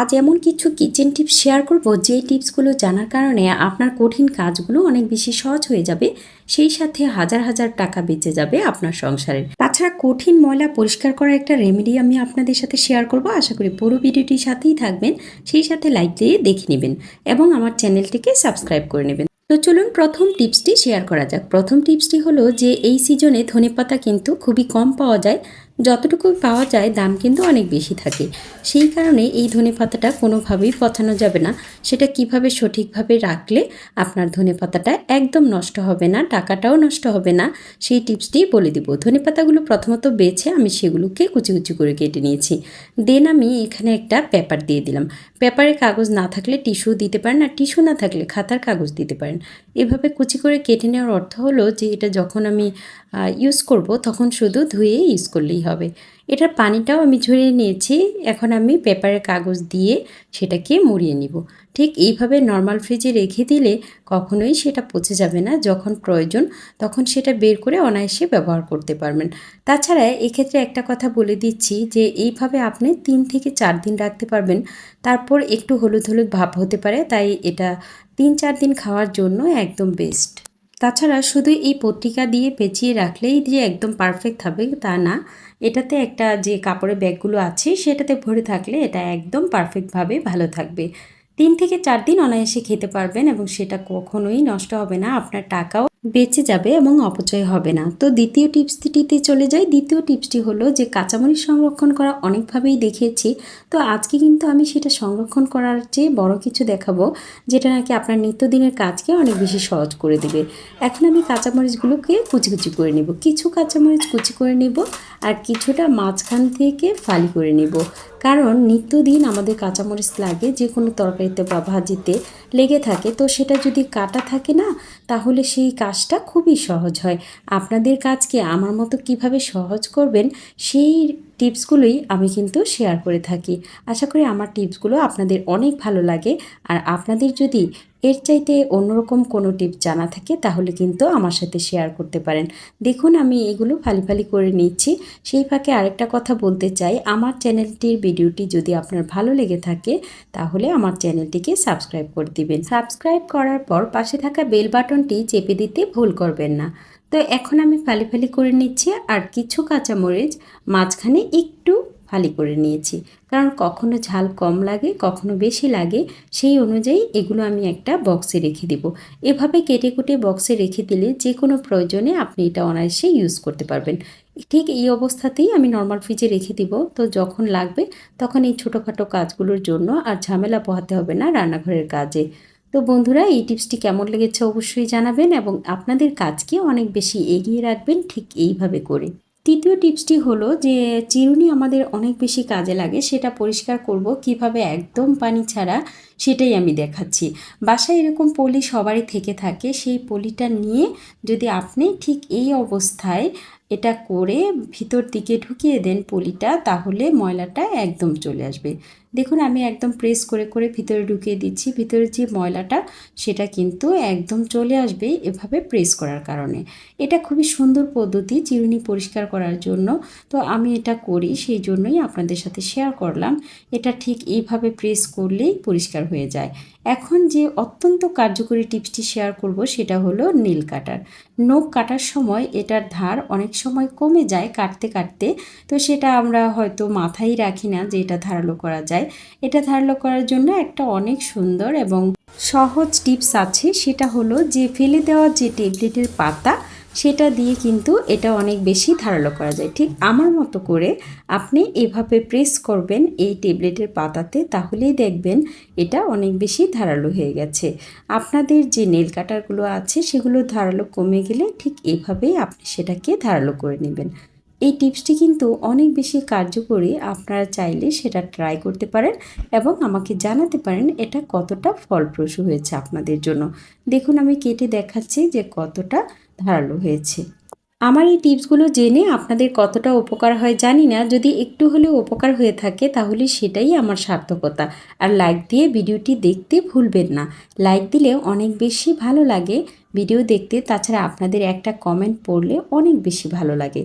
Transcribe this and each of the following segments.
আজ এমন কিছু কিচেন টিপস শেয়ার করব, যে টিপসগুলো জানার কারণে আপনার কঠিন কাজগুলো অনেক বেশি সহজ হয়ে যাবে, সেই সাথে হাজার হাজার টাকা বেঁচে যাবে আপনার সংসারের। তাছাড়া কঠিন ময়লা পরিষ্কার করার একটা রেমেডি আমি আপনাদের সাথে শেয়ার করব, আশা করি পুরো ভিডিওটির সাথেই থাকবেন, সেই সাথে লাইক দিয়ে দেখে নেবেন এবং আমার চ্যানেলটিকে সাবস্ক্রাইব করে নেবেন। তো চলুন প্রথম টিপসটি শেয়ার করা যাক। প্রথম টিপসটি হলো যে এই সিজনে ধনেপাতা কিন্তু খুবই কম পাওয়া যায় যতটুকু পাওয়া যায় দাম কিন্তু অনেক বেশি থাকে। সেই কারণে এই ধনে পাতাটা কোনোভাবেই পচানো যাবে না। সেটা কীভাবে সঠিকভাবে রাখলে আপনার ধনে পাতাটা একদম নষ্ট হবে না, টাকাটাও নষ্ট হবে না, সেই টিপসটি বলে দিব। ধনে পাতাগুলো প্রথমত বেছে আমি সেগুলোকে কুচি কুচি করে কেটে নিয়েছি। দেন আমি এখানে একটা পেপার দিয়ে দিলাম। পেপারে কাগজ না থাকলে টিস্যু দিতে পারেন আর টিস্যু না থাকলে খাতার কাগজ দিতে পারেন। এভাবে কুচি করে কেটে নেওয়ার অর্থ হলো যে এটা যখন আমি ইউজ করব তখন শুধু ধুয়ে ইউজ করলেই হবে। এটার পানিটাও আমি ঝরিয়ে নিয়েছি। এখন আমি পেপারের কাগজ দিয়ে সেটাকে মুড়িয়ে নিব। ঠিক এইভাবে নর্মাল ফ্রিজে রেখে দিলে কখনোই সেটা পচে যাবে না। যখন প্রয়োজন তখন সেটা বের করে অনায়াসে ব্যবহার করতে পারবেন। তাছাড়া এক্ষেত্রে একটা কথা বলে দিচ্ছি যে, এইভাবে আপনি তিন থেকে চার দিন রাখতে পারবেন। তারপর একটু হলুদ হলুদ ভাব হতে পারে, তাই এটা তিন চার দিন খাওয়ার জন্য একদম বেস্ট তাছাড়া শুধু এই পত্রিকা দিয়ে পেঁচিয়ে রাখলেই যে একদম পারফেক্ট হবে তা না। এটাতে একটা যে কাপড়ের ব্যাগগুলো আছে, সেটাতে ভরে থাকলে এটা একদম পারফেক্টভাবে ভালো থাকবে। তিন থেকে চার দিন অনায়াসে খেতে পারবেন এবং সেটা কখনোই নষ্ট হবে না। আপনার টাকাও বেঁচে যাবে এবং অপচয় হবে না। তো দ্বিতীয় টিপসটিতে চলে যাই। দ্বিতীয় টিপসটি হলো যে, কাঁচামরিচ সংরক্ষণ করা অনেকভাবেই দেখিয়েছি তো আজকে কিন্তু আমি সেটা সংরক্ষণ করার চেয়ে বড় কিছু দেখাবো, যেটা নাকি আপনার নিত্যদিনের কাজকে অনেক বেশি সহজ করে দেবে। এখন আমি কাঁচামরিচগুলোকে কুচি কুচি করে নেব। কিছু কাঁচামরিচ কুচি করে নেব আর কিছুটা মাঝখান থেকে ফালি করে নেব। কারণ নিত্যদিন আমাদের কাঁচামরিচ লাগে যে কোনো তরকারিতে বা ভাজিতে লেগে থাকে। তো সেটা যদি কাটা থাকে না তাহলে সেই কাজটা খুবই সহজ হয়। আপনাদের কাজকে আমার মতো কীভাবে সহজ করবেন সেই টিপসগুলোই আমি কিন্তু শেয়ার করে থাকি। আশা করি আমার টিপসগুলো আপনাদের অনেক ভালো লাগে। আর আপনাদের যদি এর চাইতে অন্যরকম কোনো টিপস জানা থাকে, তাহলে কিন্তু আমার সাথে শেয়ার করতে পারেন। দেখুন, আমি এগুলো ফালি ফালি করে নিচ্ছি। সেই ফাঁকে আরেকটা কথা বলতে চাই। আমার চ্যানেলটির ভিডিওটি যদি আপনার ভালো লেগে থাকে, তাহলে আমার চ্যানেলটিকে সাবস্ক্রাইব করে দিবেন। সাবস্ক্রাইব করার পর পাশে থাকা বেল বাটনটি চেপে দিতে ভুল করবেন না। তো এখন আমি ফালি ফালি করে নিচ্ছি আর কিছু কাঁচামরিচ মাঝখানে একটু ফালি করে নিয়েছি। কারণ কখনো ঝাল কম লাগে, কখনো বেশি লাগে, সেই অনুযায়ী এগুলো আমি একটা বক্সে রেখে দিব। এভাবে কেটে কুটে বক্সে রেখে দিলে যে কোনো প্রয়োজনে আপনি এটা অনায়াসে ইউজ করতে পারবেন। ঠিক এই অবস্থাতেই আমি নর্মাল ফ্রিজে রেখে দিব। তো যখন লাগবে তখন এই ছোটোখাটো কাজগুলোর জন্য আর ঝামেলা পোহাতে হবে না রান্নাঘরের কাজে। তো বন্ধুরা, এই টিপসটি কেমন লেগেছে অবশ্যই জানাবেন এবং আপনাদের কাজকে অনেক বেশি এগিয়ে রাখবেন ঠিক এইভাবে করে। তৃতীয় টিপসটি হলো যে, চিরুনি আমাদের অনেক বেশি কাজে লাগে, সেটা পরিষ্কার করব কীভাবে একদম পানি ছাড়া সেটাই আমি দেখাচ্ছি। বাসায় এরকম পলি সবারই থেকে থাকে, সেই পলিটা নিয়ে যদি আপনি ঠিক এই অবস্থায় এটা করে ভিতর দিকে ঢুকিয়ে দেন পলিটা, তাহলে ময়লাটা একদম চলে আসবে। দেখুন, আমি একদম প্রেস করে করে ভিতরে ঢুকিয়ে দিচ্ছি। ভিতরে যে ময়লাটা, সেটা কিন্তু একদম চলে আসবে এভাবে প্রেস করার কারণে। এটা খুবই সুন্দর পদ্ধতি, চিরুনি পরিষ্কার করার জন্য। তো আমি এটা করি, সেই জন্যই আপনাদের সাথে শেয়ার করলাম। এটা ঠিক এইভাবে প্রেস করলেই পরিষ্কার হয়ে যায়। এখন যে অত্যন্ত কার্যকরী টিপসটি শেয়ার করব, সেটা হলো নীল কাটার নখ কাটার সময় এটার ধার অনেক সময় কমে যায় কাটতে কাটতে। তো সেটা আমরা হয়তো মাথায় রাখি না যে এটা ধারালো করা যায়। এটা ধারালো করার জন্য একটা অনেক সুন্দর এবং সহজ টিপস আছে। সেটা হলো যে ফেলে দেওয়া যে ট্যাবলেটের পাতা, সেটা দিয়ে কিন্তু এটা অনেক বেশি ধারালো করা যায়। ঠিক আমার মতো করে আপনি এভাবে প্রেস করবেন এই ট্যাবলেটের পাতাতে, তাহলেই দেখবেন এটা অনেক বেশি ধারালো হয়ে গেছে। আপনাদের যে নেল কাটারগুলো আছে, সেগুলো ধারালো কমে গেলে ঠিক এভাবেই আপনি সেটাকে ধারালো করে নেবেন। এই টিপসটি কিন্তু অনেক বেশি কার্যকরী আপনারা চাইলে সেটা ট্রাই করতে পারেন এবং আমাকে জানাতে পারেন এটা কতটা ফলপ্রসূ হয়েছে আপনাদের জন্য। দেখুন, আমি কেটে দেখাচ্ছি যে কতটা ধারালো হয়েছে। আমার এই টিপসগুলো জেনে আপনাদের কতটা উপকার হয় জানি না। যদি একটু হলেও উপকার হয়ে থাকে তাহলে সেটাই আমার সার্থকতা। আর লাইক দিয়ে ভিডিওটি দেখতে ভুলবেন না। লাইক দিলে অনেক বেশি ভালো লাগে। ভিডিও দেখতে, তাছাড়া আপনাদের একটা কমেন্ট পড়লে অনেক বেশি ভালো লাগে।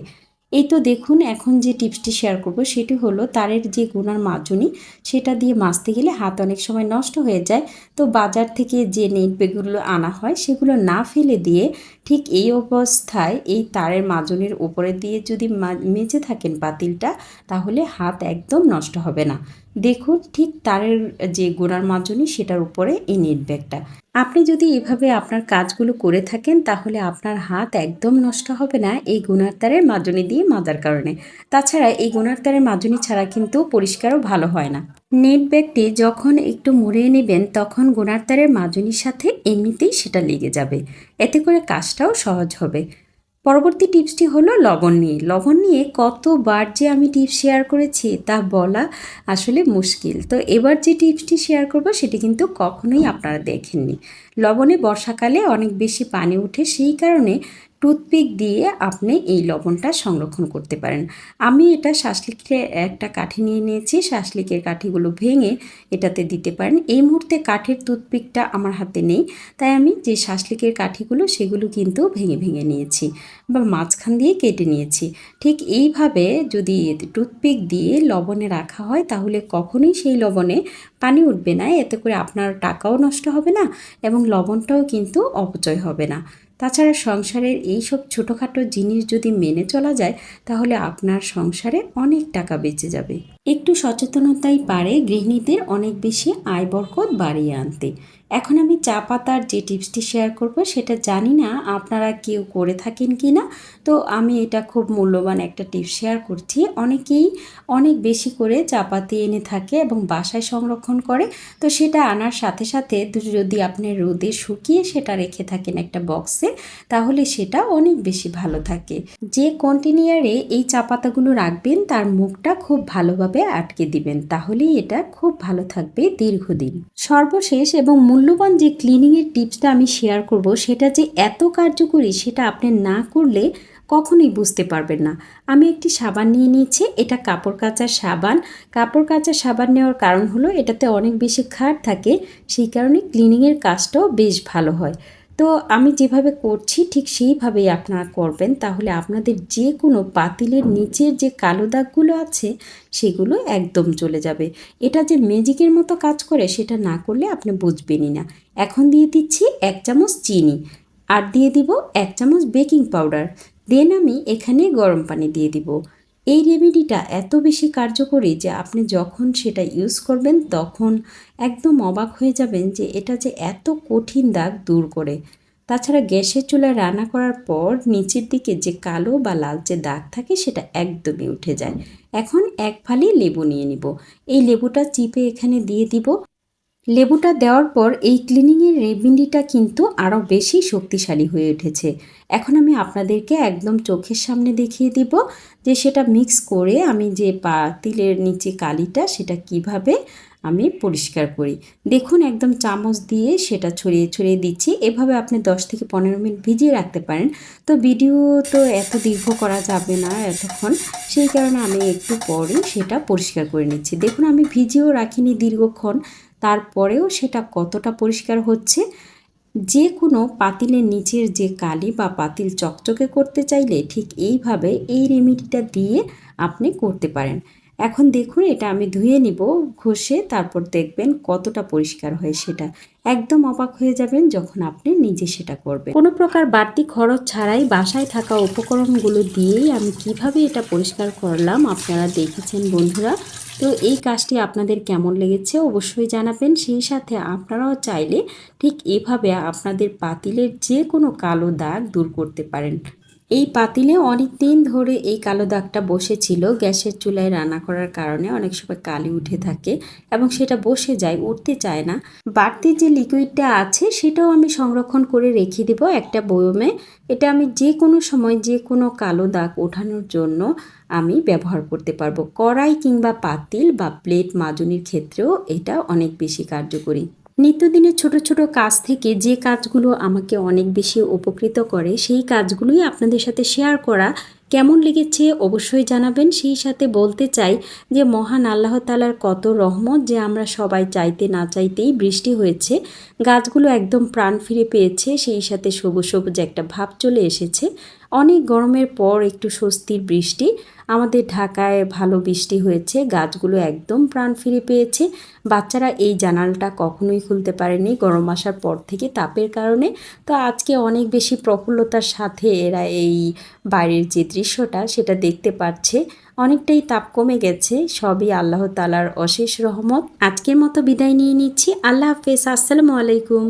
এই তো দেখুন, এখন যে টিপসটি শেয়ার করব সেটি হলো তারের যে গুনার মাজুনি, সেটা দিয়ে মাজতে গেলে হাত অনেক সময় নষ্ট হয়ে যায়। তো বাজার থেকে যে নেট ব্যাগগুলো আনা হয়, সেগুলো না ফেলে দিয়ে ঠিক এই অবস্থায় এই তারের মাজুনির উপরে দিয়ে যদি মেজে থাকেন পাতিলটা, তাহলে হাত একদম নষ্ট হবে না। দেখুন ঠিক তারের যে গোড়ার মাজুনি সেটার উপরে এই নেট ব্যাগটা। আপনি যদি এভাবে আপনার কাজগুলো করে থাকেন তাহলে আপনার হাত একদম নষ্ট হবে না এই গুনার তারের মাজুনি দিয়ে মাজার কারণে। তাছাড়া এই গুনার তারের মাজুনি ছাড়া কিন্তু পরিষ্কারও ভালো হয় না। নেট ব্যাগটি যখন একটু মুড়িয়ে নেবেন তখন গুনার তারের মাজুনির সাথে এমনিতেই সেটা লেগে যাবে। এতে করে কাজটাও সহজ হবে। পরবর্তী টিপসটি হলো লবণ নিয়ে। লবণ নিয়ে কতবার যে আমি টিপস শেয়ার করেছি, তা বলা আসলে মুশকিল। তো এবার যে টিপসটি শেয়ার করব, সেটি কিন্তু কখনোই আপনারা দেখেননি। লবণে বর্ষাকালে অনেক বেশি পানি ওঠে, সেই কারণে টুথপিক দিয়ে আপনি এই লবণটা সংরক্ষণ করতে পারেন। আমি এটা শাসলিকের একটা কাঠি নিয়ে নিয়েছি। শাসলিকের কাঠিগুলো ভেঙে এটাতে দিতে পারেন। এই মুহূর্তে কাঠের টুথপিকটা আমার হাতে নেই। তাই আমি যে শাসলিকের কাঠিগুলো সেগুলো কিন্তু ভেঙে ভেঙে নিয়েছি বা মাঝখান দিয়ে কেটে নিয়েছি। ঠিক এইভাবে যদি টুথপিক দিয়ে লবণে রাখা হয় তাহলে কখনোই সেই লবণে পানি উঠবে না। এতে করে আপনার টাকাও নষ্ট হবে না এবং লবণটাও কিন্তু অপচয় হবে না। তাছাড়া সংসারের এই সব ছোটোখাটো জিনিস যদি মেনে চলা যায়, তাহলে আপনার সংসারে অনেক টাকা বেঁচে যাবে। একটু সচেতনতাই পারে গৃহিণীদের অনেক বেশি আয় বরকত বাড়িয়ে আনতে। এখন আমি চা পাতার যে টিপসটি শেয়ার করব সেটা জানি না আপনারা কেউ করে থাকেন কি না। তো আমি এটা খুব মূল্যবান একটা টিপস শেয়ার করছি। অনেকেই অনেক বেশি করে চা পাতি এনে থাকে এবং বাসায় সংরক্ষণ করে। তো সেটা আনার সাথে সাথে যদি আপনি রোদে শুকিয়ে সেটা রেখে থাকেন একটা বক্সে, তাহলে সেটা অনেক বেশি ভালো থাকে। যে কন্টেনিয়ারে এই চা পাতাগুলো রাখবেন, তার মুখটা খুব ভালোভাবে আটকে দিবেন, তাহলেই এটা খুব ভালো থাকবে দীর্ঘদিন। সর্বশেষ এবং মূল্যবান যে ক্লিনিংয়ের টিপসটা আমি শেয়ার করব, সেটা যে এত কার্যকরী সেটা আপনি না করলে কখনোই বুঝতে পারবেন না। আমি একটি সাবান নিয়ে নিয়েছি, এটা কাপড় কাচার সাবান। কাপড় কাচার সাবান নেওয়ার কারণ হলো, এটাতে অনেক বেশি খাট থাকে, সেই কারণে ক্লিনিংয়ের কাজটাও বেশ ভালো হয়। তো আমি যেভাবে করছি ঠিক সেইভাবেই আপনারা করবেন। তাহলে আপনাদের যে কোনো পাতিলের নিচের যে কালো দাগগুলো আছে, সেগুলো একদম চলে যাবে। এটা যে ম্যাজিকের মতো কাজ করে, সেটা না করলে আপনি বুঝবেনই না। এখন দিয়ে দিচ্ছি এক চামচ চিনি আর দিয়ে দিব এক চামচ বেকিং পাউডার। দেন আমি এখানে গরম পানি দিয়ে দিব। এই রেমেডিটা এত বেশি কার্যকরী যে আপনি যখন সেটা ইউজ করবেন, তখন একদম অবাক হয়ে যাবেন যে এটা যে এত কঠিন দাগ দূর করে। তাছাড়া গ্যাসের চুলায় রান্না করার পর নিচের দিকে যে কালো বা লালচে দাগ থাকে, সেটা একদমই উঠে যায়। এখন এক ফালি লেবু নিয়ে নিব। এই লেবুটা চিপে এখানে দিয়ে দিব। লেবুটা দেওয়ার পর এই ক্লিনিংয়ের রেমেডিটা কিন্তু আরও বেশি শক্তিশালী হয়ে উঠেছে। এখন আমি আপনাদেরকে একদম চোখের সামনে দেখিয়ে দিব যে সেটা মিক্স করে আমি যে পাতিলের নিচে কালিটা সেটা কীভাবে আমি পরিষ্কার করি। দেখুন, একদম চামচ দিয়ে সেটা ছড়িয়ে ছড়িয়ে দিচ্ছি। এভাবে আপনি 10 থেকে পনেরো মিনিট ভিজিয়ে রাখতে পারেন। তো ভিডিও তো এত দীর্ঘ করা যাবে না এতক্ষণ। সেই কারণে আমি একটু পরেই সেটা পরিষ্কার করে নিচ্ছি। দেখুন, আমি ভিজিয়েও রাখিনি দীর্ঘক্ষণ। তারপরেও সেটা কতটা পরিষ্কার হচ্ছে? যে কোনো পাতিলের নিচের যে কালি বা পাতিল চকচকে করতে চাইলে ঠিক এইভাবে এই রেমিডিটা দিয়ে আপনি করতে পারেন। এখন দেখুন, এটা আমি ধুয়ে নিব, ঘষে তারপর দেখবেন কতটা পরিষ্কার হয় সেটা। একদম অবাক হয়ে যাবেন যখন আপনি নিজে সেটা করবেন। কোনো প্রকার বাড়তি খরচ ছাড়াই বাসায় থাকা উপকরণগুলো দিয়েই আমি কীভাবে এটা পরিষ্কার করলাম আপনারা দেখেছেন বন্ধুরা। তো এই কাজটি আপনাদের কেমন লেগেছে অবশ্যই জানাবেন। সেই সাথে আপনারাও চাইলে ঠিক এভাবে আপনাদের পাতিলের যে কোনো কালো দাগ দূর করতে পারেন। এই পাতিলে অনেক দিন ধরে এই কালো দাগটা বসেছিল। গ্যাসের চুলায় রান্না করার কারণে অনেক সময় কালি উঠে থাকে এবং সেটা বসে যায়, উঠতে চায় না। বাড়তি যে লিকুইডটা আছে সেটাও আমি সংরক্ষণ করে রেখে দেব একটা বয়মে। এটা আমি যে কোনো সময় যে কোনো কালো দাগ ওঠানোর জন্য আমি ব্যবহার করতে পারব। কড়াই কিংবা পাতিল বা প্লেট মাজুনির ক্ষেত্রেও এটা অনেক বেশি কার্যকরী। নিত্যদিনের ছোট ছোট কাজ থেকে যে কাজগুলো আমাকে অনেক বেশি উপকৃত করে, সেই কাজগুলোই আপনাদের সাথে শেয়ার করা। কেমন লেগেছে অবশ্যই জানাবেন। সেই সাথে বলতে চাই যে, মহান আল্লাহ তালার কত রহমত যে, আমরা সবাই চাইতে না চাইতেই বৃষ্টি হয়েছে। গাছগুলো একদম প্রাণ ফিরে পেয়েছে। সেই সাথে সবুজ সবুজ একটা ভাব চলে এসেছে। অনেক গরমের পর একটু স্বস্তির বৃষ্টি। আমাদের ঢাকায় ভালো বৃষ্টি হয়েছে, গাছগুলো একদম প্রাণ ফিরে পেয়েছে। বাচ্চারা এই জানালটা কখনোই খুলতে পারেনি গরম আসার পর থেকে তাপের কারণে। তো আজকে অনেক বেশি প্রফুল্লতার সাথে এরা এই বাইরের যে দৃশ্যটা সেটা দেখতে পাচ্ছে অনেকটাই তাপ কমে গেছে, সবই আল্লাহ তালার অশেষ রহমত। আজকের মতো বিদায় নিয়ে নিচ্ছি। আল্লাহ হাফেজ, আসসালামু আলাইকুম।